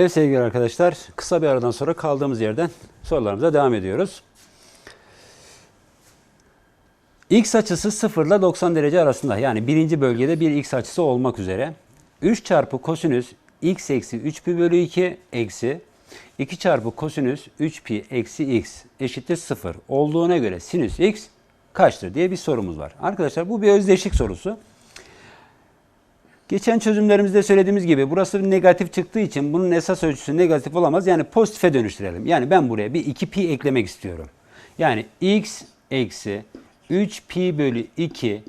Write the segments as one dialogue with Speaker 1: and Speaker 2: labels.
Speaker 1: Evet sevgili arkadaşlar, kısa bir aradan sonra kaldığımız yerden sorularımıza devam ediyoruz. X açısı 0 ile 90 derece arasında yani birinci bölgede bir x açısı olmak üzere 3 çarpı kosinüs x eksi 3 pi bölü 2 eksi 2 çarpı kosinüs 3 pi eksi x eşittir 0 olduğuna göre sinüs x kaçtır diye bir sorumuz var. Arkadaşlar bu bir özdeşlik sorusu. Geçen çözümlerimizde söylediğimiz gibi burası negatif çıktığı için bunun esas ölçüsü negatif olamaz. Yani pozitife dönüştürelim. Yani ben buraya bir 2 pi eklemek istiyorum. Yani x eksi 3 pi bölü 2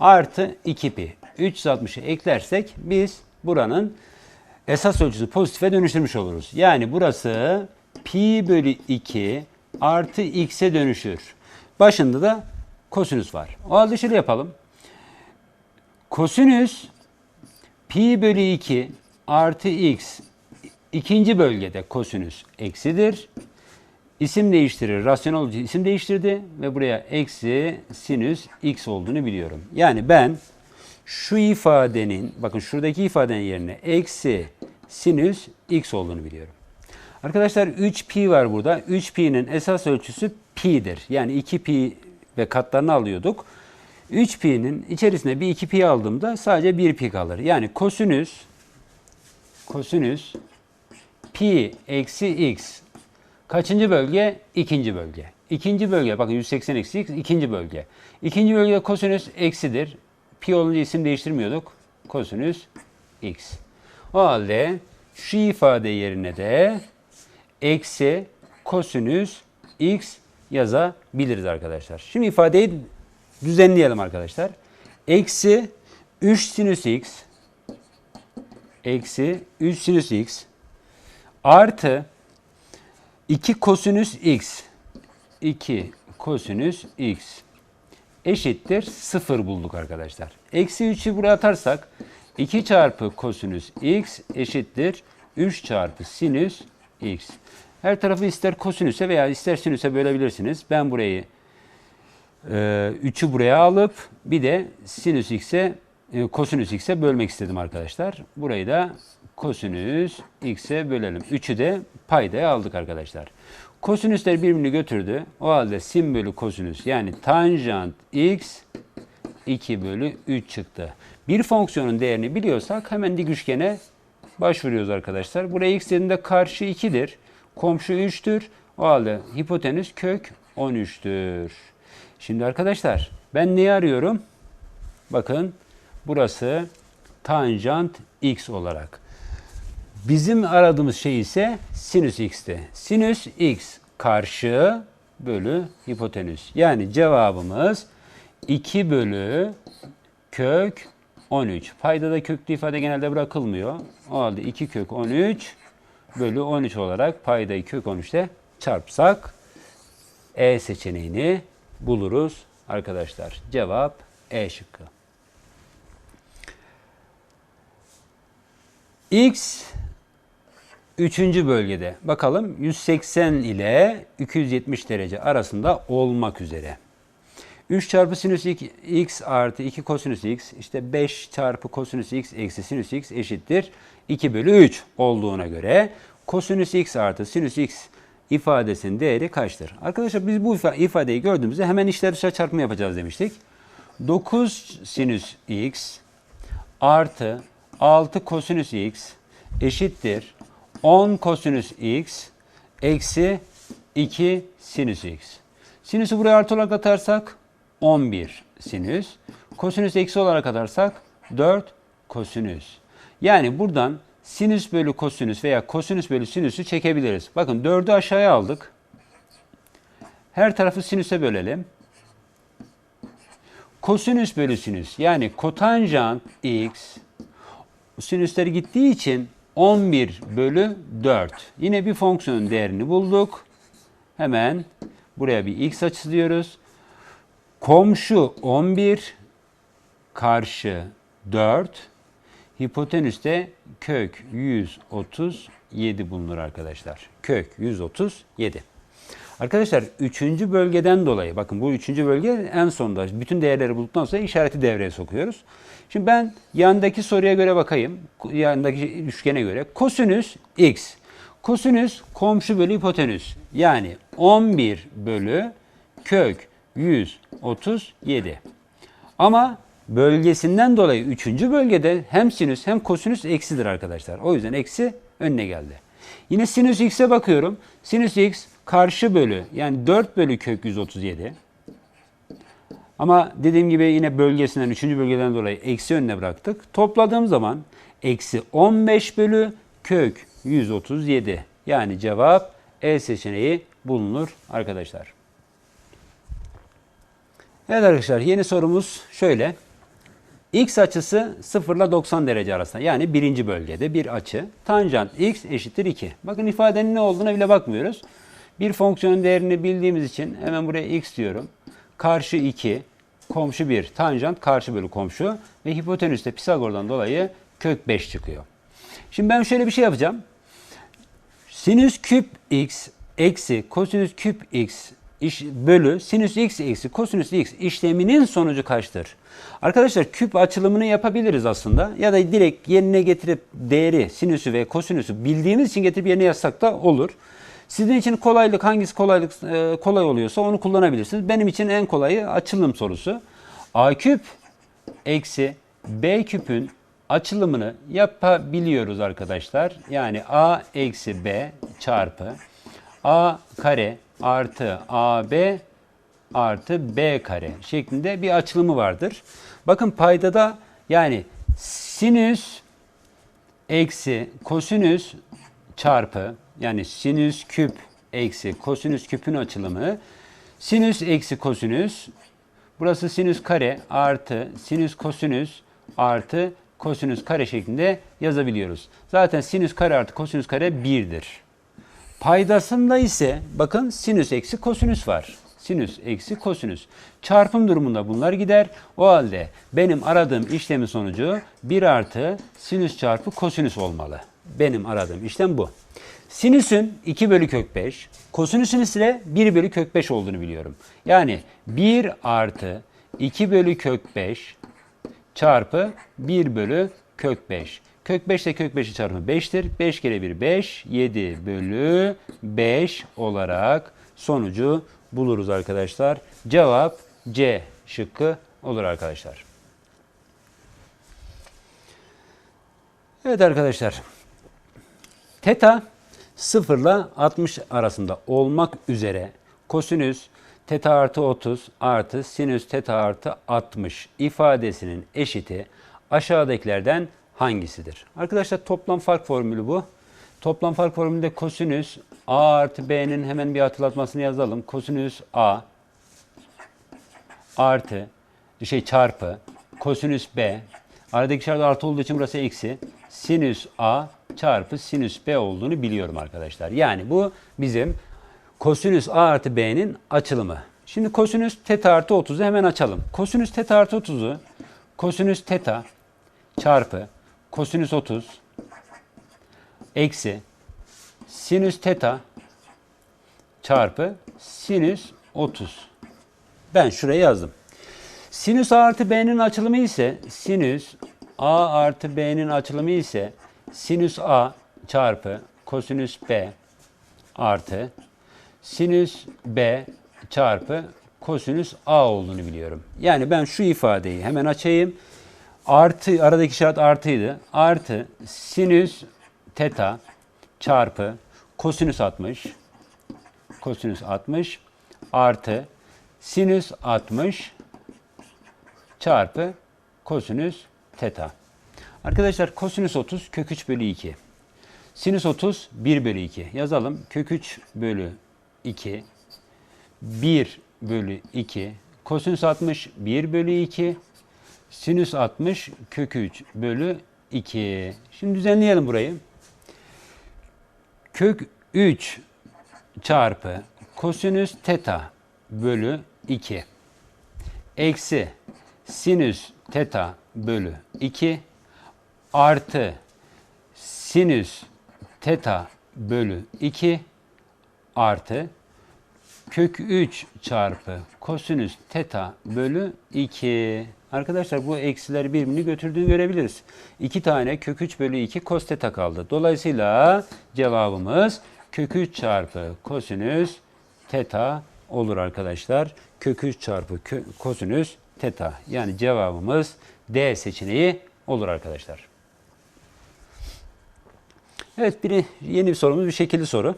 Speaker 1: artı 2 pi. 360'ı eklersek biz buranın esas ölçüsü pozitife dönüştürmüş oluruz. Yani burası pi bölü 2 artı x'e dönüşür. Başında da kosinüs var. O halde şöyle yapalım. Kosinüs pi bölü 2 artı x ikinci bölgede kosinüs eksidir. İsim değiştirir. Rasyonel isim değiştirdi ve buraya eksi sinüs x olduğunu biliyorum. Yani ben şu ifadenin bakın şuradaki ifadenin yerine eksi sinüs x olduğunu biliyorum. Arkadaşlar 3 pi var burada. 3 pi'nin esas ölçüsü pi'dir. Yani 2 pi ve katlarını alıyorduk. 3 pi'nin içerisine bir 2 pi aldığımda sadece 1 pi kalır. Yani kosinüs kosinüs pi eksi x kaçıncı bölge? İkinci bölge. İkinci bölge bakın 180 eksi x ikinci bölge. İkinci bölgede kosinüs eksidir. Pi olunca isim değiştirmiyorduk. Kosinüs x. O halde şu ifade yerine de eksi kosinüs x yazabiliriz arkadaşlar. Şimdi ifadeyi düzenleyelim arkadaşlar. Eksi 3 sinüs x eksi 3 sinüs x artı 2 kosinüs x 2 kosinüs x eşittir 0 bulduk arkadaşlar. Eksi 3'ü buraya atarsak 2 çarpı kosinüs x eşittir 3 çarpı sinüs x. Her tarafı ister kosinüse veya ister sinüse bölebilirsiniz. Ben burayı 3'ü e, buraya alıp bir de sinüs x'e e, kosinüs x'e bölmek istedim arkadaşlar. Burayı da kosinüs x'e bölelim. 3'ü de paydaya aldık arkadaşlar. Kosinüsler birbirini götürdü. O halde sin bölü kosinüs yani tanjant x 2 bölü 3 çıktı. Bir fonksiyonun değerini biliyorsak hemen dik üçgene başvuruyoruz arkadaşlar. Buraya x dediğinde karşı 2'dir. Komşu 3'tür. O halde hipotenüs kök 13'tür. Şimdi arkadaşlar ben neyi arıyorum? Bakın burası tanjant x olarak. Bizim aradığımız şey ise sinüs x'ti. Sinüs x karşı bölü hipotenüs. Yani cevabımız 2 bölü kök 13. Paydada köklü ifade genelde bırakılmıyor. O halde 2 kök 13 bölü 13 olarak paydayı kök 13'te çarpsak E seçeneğini buluruz arkadaşlar. Cevap E şıkkı. X üçüncü bölgede. Bakalım 180 ile 270 derece arasında olmak üzere. 3 çarpı sinüs x artı 2 kosinüs x işte 5 çarpı kosinüs x eksi sinüs x eşittir 2 bölü 3 olduğuna göre kosinüs x artı sinüs x ifadesinin değeri kaçtır? Arkadaşlar biz bu ifadeyi gördüğümüzde hemen içler dışarı çarpımı yapacağız demiştik. 9 sinüs x artı 6 kosinüs x eşittir 10 kosinüs x eksi 2 sinüs x. Sinüsü buraya artı olarak atarsak 11 sinüs. Kosinüs eksi olarak atarsak 4 kosinüs. Yani buradan sinüs bölü kosinüs veya kosinüs bölü sinüsü çekebiliriz. Bakın 4'ü aşağıya aldık. Her tarafı sinüse bölelim. Kosinüs bölü sinüs yani kotanjant x sinüsleri gittiği için 11 bölü 4. Yine bir fonksiyonun değerini bulduk. Hemen buraya bir x açısı diyoruz. Komşu 11, karşı 4, hipotenüste kök 137 bulunur arkadaşlar. Kök 137. Arkadaşlar üçüncü bölgeden dolayı bakın bu üçüncü bölge en sonda bütün değerleri bulduktan sonra işareti devreye sokuyoruz. Şimdi ben yandaki soruya göre bakayım. Yandaki üçgene göre. Kosinüs x. Kosinüs komşu bölü hipotenüs. Yani 11 bölü kök 137. Ama bölgesinden dolayı üçüncü bölgede hem sinüs hem kosinüs eksidir arkadaşlar. O yüzden eksi önüne geldi. Yine sinüs x'e bakıyorum. Sinüs x karşı bölü yani 4 bölü kök 137. Ama dediğim gibi yine bölgesinden, üçüncü bölgeden dolayı eksi önüne bıraktık. Topladığım zaman eksi 15 bölü kök 137. Yani cevap E seçeneği bulunur arkadaşlar. Evet arkadaşlar yeni sorumuz şöyle. X açısı 0 ile 90 derece arasında yani birinci bölgede bir açı. Tanjant x eşittir 2. Bakın ifadenin ne olduğuna bile bakmıyoruz. Bir fonksiyonun değerini bildiğimiz için hemen buraya x diyorum. Karşı 2, komşu 1, tanjant karşı bölü komşu ve hipotenüs de Pisagor'dan dolayı kök 5 çıkıyor. Şimdi ben şöyle bir şey yapacağım. Sinüs küp x eksi kosinüs küp x iş, bölü sinüs x eksi kosinüs x işleminin sonucu kaçtır? Arkadaşlar küp açılımını yapabiliriz aslında ya da direkt yerine getirip değeri sinüsü ve kosinüsü bildiğimiz için getirip yerine yazsak da olur. Sizin için kolaylık hangisi kolaylık e, kolay oluyorsa onu kullanabilirsiniz. Benim için en kolayı açılım sorusu. A küp eksi B küpün açılımını yapabiliyoruz arkadaşlar. Yani A eksi B çarpı A kare artı AB artı B kare şeklinde bir açılımı vardır. Bakın paydada yani sinüs eksi kosinüs çarpı yani sinüs küp eksi kosinüs küpün açılımı sinüs eksi kosinüs burası sinüs kare artı sinüs kosinüs artı kosinüs kare şeklinde yazabiliyoruz. Zaten sinüs kare artı kosinüs kare 1'dir. Paydasında ise bakın sinüs eksi kosinüs var. Sinüs eksi kosinüs. Çarpım durumunda bunlar gider. O halde benim aradığım işlemin sonucu 1 artı sinüs çarpı kosinüs olmalı. Benim aradığım işlem bu. Sinüsün 2 bölü kök 5, kosinüsün ise 1 bölü kök 5 olduğunu biliyorum. Yani 1 artı 2 bölü kök 5 çarpı 1 bölü kök 5. Kök 5 ile kök 5'i çarpımı 5'tir. 5 kere 1 5, 7 bölü 5 olarak sonucu buluruz arkadaşlar. Cevap C şıkkı olur arkadaşlar. Evet arkadaşlar. Teta 0 ile 60 arasında olmak üzere kosinüs teta artı 30 artı sinüs teta artı 60 ifadesinin eşiti aşağıdakilerden hangisidir? Arkadaşlar toplam fark formülü bu. Toplam fark formülünde kosinüs a artı b'nin hemen bir hatırlatmasını yazalım. Kosinüs a artı şey çarpı kosinüs b aradaki işaret artı olduğu için burası eksi sinüs a çarpı sinüs b olduğunu biliyorum arkadaşlar. Yani bu bizim kosinüs a artı b'nin açılımı. Şimdi kosinüs teta artı 30'u hemen açalım. Kosinüs teta artı 30'u kosinüs teta çarpı kosinüs 30 eksi sinüs teta çarpı sinüs 30. Ben şuraya yazdım. Sinüs A artı B'nin açılımı ise sinüs A artı B'nin açılımı ise sinüs A çarpı kosinüs B artı sinüs B çarpı kosinüs A olduğunu biliyorum. Yani ben şu ifadeyi hemen açayım. Artı aradaki işaret artıydı. Artı sinüs teta çarpı kosinüs 60 kosinüs 60 artı sinüs 60 çarpı kosinüs teta. Arkadaşlar kosinüs 30 kök 3 bölü 2. Sinüs 30 1 bölü 2. Yazalım. Kök 3 bölü 2. 1 bölü 2. Kosinüs 60 1 bölü 2. Sinüs 60 kök 3 bölü 2. Şimdi düzenleyelim burayı. Kök 3 çarpı kosinüs teta bölü 2 eksi sinüs teta bölü 2 artı sinüs teta bölü 2 artı kök 3 çarpı kosinüs teta bölü 2. Arkadaşlar bu eksiler birbirini götürdüğünü görebiliriz. 2 tane kök 3 bölü 2 kos teta kaldı. Dolayısıyla cevabımız kök 3 çarpı kosinüs teta olur arkadaşlar. Kök 3 çarpı kö- kosinüs teta. Yani cevabımız D seçeneği olur arkadaşlar. Evet biri yeni bir sorumuz bir şekilli soru.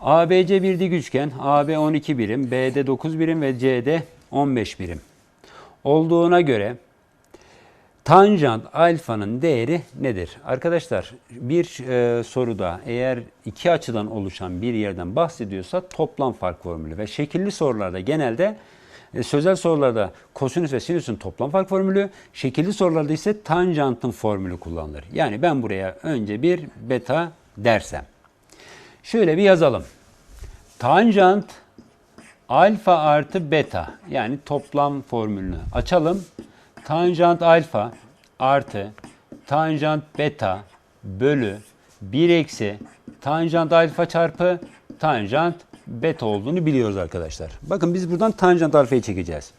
Speaker 1: ABC bir dik üçgen, AB 12 birim, BD 9 birim ve CD 15 birim. Olduğuna göre tanjant alfanın değeri nedir? Arkadaşlar bir e, soruda eğer iki açıdan oluşan bir yerden bahsediyorsa toplam fark formülü ve şekilli sorularda genelde e, sözel sorularda kosinüs ve sinüsün toplam fark formülü, şekilli sorularda ise tanjantın formülü kullanılır. Yani ben buraya önce bir beta dersem. Şöyle bir yazalım. Tanjant alfa artı beta yani toplam formülünü açalım. Tanjant alfa artı tanjant beta bölü 1 eksi tanjant alfa çarpı tanjant beta olduğunu biliyoruz arkadaşlar. Bakın biz buradan tanjant alfayı çekeceğiz.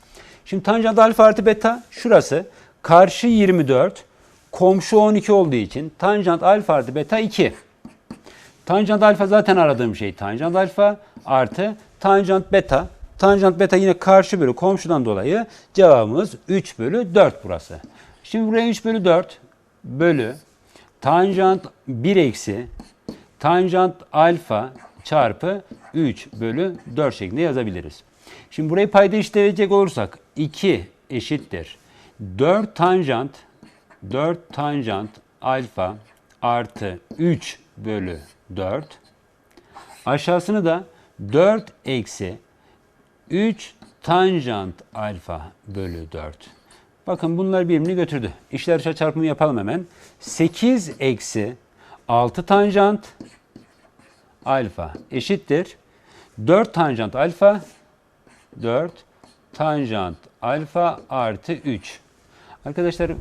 Speaker 1: Şimdi tanjant alfa artı beta şurası. Karşı 24, komşu 12 olduğu için tanjant alfa artı beta 2. Tanjant alfa zaten aradığım şey tanjant alfa artı tanjant beta. Tanjant beta yine karşı bölü komşudan dolayı cevabımız 3 bölü 4 burası. Şimdi buraya 3 bölü 4 bölü tanjant 1 eksi tanjant alfa çarpı 3 bölü 4 şeklinde yazabiliriz. Şimdi burayı payda işleyecek olursak 2 eşittir. 4 tanjant 4 tanjant alfa artı 3 bölü 4. Aşağısını da 4 eksi 3 tanjant alfa bölü 4. Bakın bunlar birbirini götürdü. İşler dışa çarpımı yapalım hemen. 8 eksi 6 tanjant alfa eşittir. 4 tanjant alfa 4 tanjant alfa artı 3. Arkadaşlar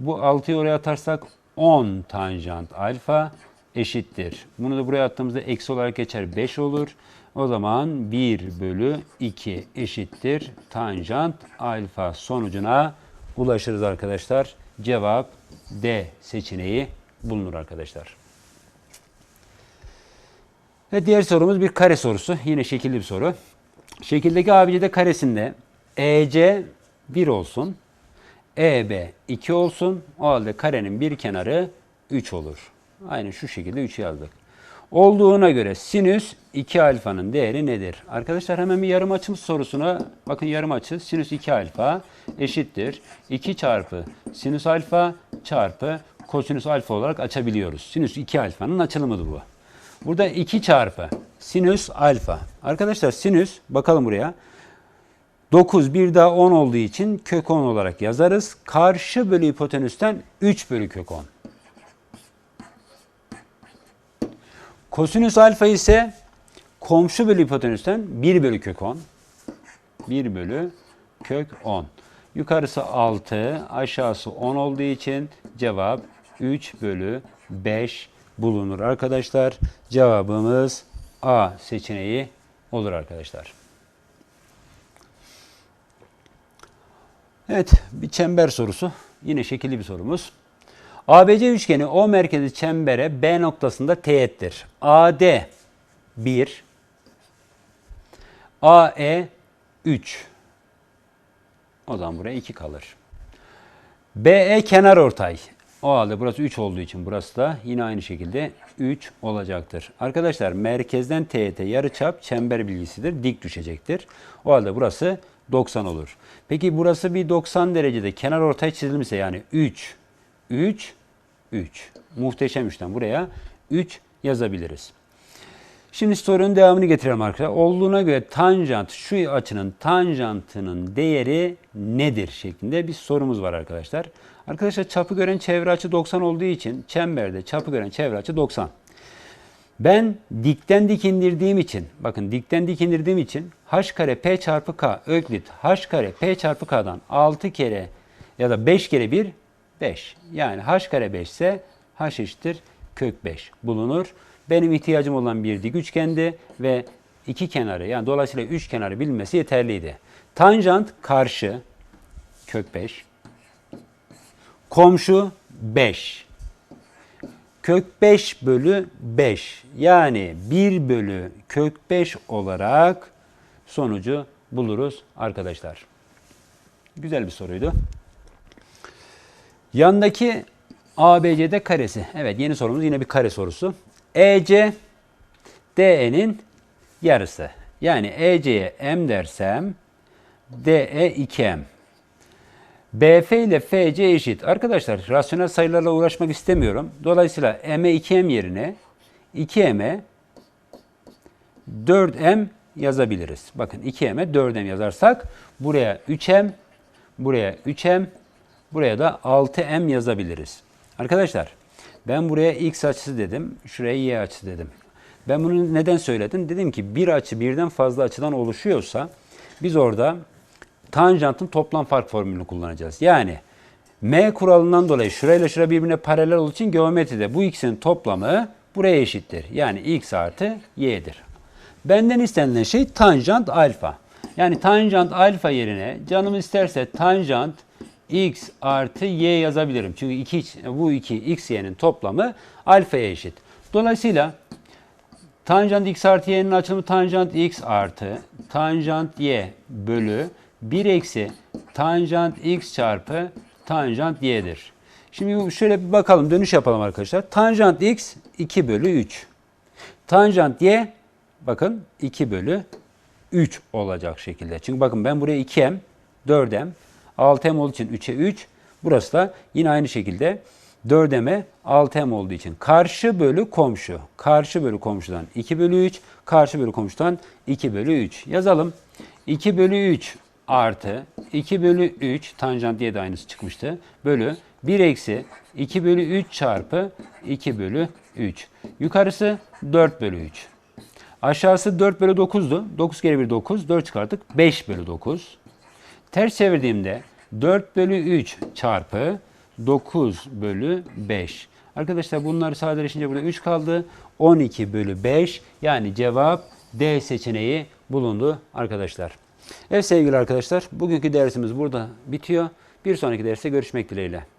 Speaker 1: bu 6'yı oraya atarsak 10 tanjant alfa eşittir. Bunu da buraya attığımızda eksi olarak geçer 5 olur. O zaman 1 bölü 2 eşittir tanjant alfa sonucuna ulaşırız arkadaşlar. Cevap D seçeneği bulunur arkadaşlar. Ve diğer sorumuz bir kare sorusu. Yine şekilli bir soru. Şekildeki ABCD karesinde EC 1 olsun. EB 2 olsun. O halde karenin bir kenarı 3 olur. Aynı şu şekilde 3 yazdık. Olduğuna göre sinüs 2 alfanın değeri nedir? Arkadaşlar hemen bir yarım açı sorusuna bakın yarım açı sinüs 2 alfa eşittir. 2 çarpı sinüs alfa çarpı kosinüs alfa olarak açabiliyoruz. Sinüs 2 alfanın açılımıdır bu. Burada 2 çarpı sinüs alfa. Arkadaşlar sinüs bakalım buraya. 9 bir daha 10 olduğu için kök 10 olarak yazarız. Karşı bölü hipotenüsten 3 bölü kök 10. Kosinüs alfa ise komşu bölü hipotenüsten 1 bölü kök 10. 1 bölü kök 10. Yukarısı 6, aşağısı 10 olduğu için cevap 3 bölü 5 bulunur arkadaşlar. Cevabımız A seçeneği olur arkadaşlar. Evet, bir çember sorusu. Yine şekilli bir sorumuz. ABC üçgeni O merkezi çembere B noktasında teğettir. AD 1, AE 3. O zaman buraya 2 kalır. BE kenar ortay. O halde burası 3 olduğu için burası da yine aynı şekilde 3 olacaktır. Arkadaşlar merkezden teğete yarıçap çember bilgisidir. Dik düşecektir. O halde burası 90 olur. Peki burası bir 90 derecede kenar ortay çizilmişse yani 3, 3, 3. Muhteşem üçten buraya 3 yazabiliriz. Şimdi sorunun devamını getirelim arkadaşlar. Olduğuna göre tanjant şu açının tanjantının değeri nedir şeklinde bir sorumuz var arkadaşlar. Arkadaşlar çapı gören çevre açı 90 olduğu için çemberde çapı gören çevre açı 90. Ben dikten dik indirdiğim için, bakın dikten dik indirdiğim için h kare p çarpı k öklit h kare p çarpı k'dan 6 kere ya da 5 kere 1 5. Yani h kare 5 ise h eşittir kök 5 bulunur. Benim ihtiyacım olan bir dik üçgendi ve iki kenarı yani dolayısıyla üç kenarı bilmesi yeterliydi. Tanjant karşı kök 5. Komşu 5. Kök 5 bölü 5 yani 1 bölü kök 5 olarak sonucu buluruz arkadaşlar. Güzel bir soruydu. Yandaki ABCD karesi. Evet yeni sorumuz yine bir kare sorusu. EC DE'nin yarısı. Yani EC'ye M dersem DE 2M. BF ile FC eşit. Arkadaşlar rasyonel sayılarla uğraşmak istemiyorum. Dolayısıyla M'e 2M yerine 2M'e 4M yazabiliriz. Bakın 2M'e 4M yazarsak buraya 3M, buraya 3M, buraya da 6M yazabiliriz. Arkadaşlar ben buraya X açısı dedim, şuraya Y açısı dedim. Ben bunu neden söyledim? Dedim ki bir açı birden fazla açıdan oluşuyorsa biz orada tanjantın toplam fark formülünü kullanacağız. Yani M kuralından dolayı şurayla şura birbirine paralel olduğu için geometride bu ikisinin toplamı buraya eşittir. Yani x artı y'dir. Benden istenilen şey tanjant alfa. Yani tanjant alfa yerine canım isterse tanjant x artı y yazabilirim. Çünkü iki, bu iki x y'nin toplamı alfaya eşit. Dolayısıyla Tanjant x artı y'nin açılımı tanjant x artı tanjant y bölü 1 eksi tanjant x çarpı tanjant y'dir. Şimdi şöyle bir bakalım dönüş yapalım arkadaşlar. Tanjant x 2 bölü 3. Tanjant y bakın 2 bölü 3 olacak şekilde. Çünkü bakın ben buraya 2m, 4m, 6m olduğu için 3'e 3. Burası da yine aynı şekilde 4m'e 6m olduğu için karşı bölü komşu. Karşı bölü komşudan 2 bölü 3. Karşı bölü komşudan 2 bölü 3. Yazalım. 2 bölü 3 artı 2 bölü 3 tanjant diye de aynısı çıkmıştı. Bölü 1 eksi 2 bölü 3 çarpı 2 bölü 3. Yukarısı 4 bölü 3. Aşağısı 4 bölü 9'du. 9 kere 1 9. 4 çıkarttık. 5 bölü 9. Ters çevirdiğimde 4 bölü 3 çarpı 9 bölü 5. Arkadaşlar bunları sadeleşince burada 3 kaldı. 12 bölü 5 yani cevap D seçeneği bulundu arkadaşlar. Evet sevgili arkadaşlar bugünkü dersimiz burada bitiyor. Bir sonraki derste görüşmek dileğiyle.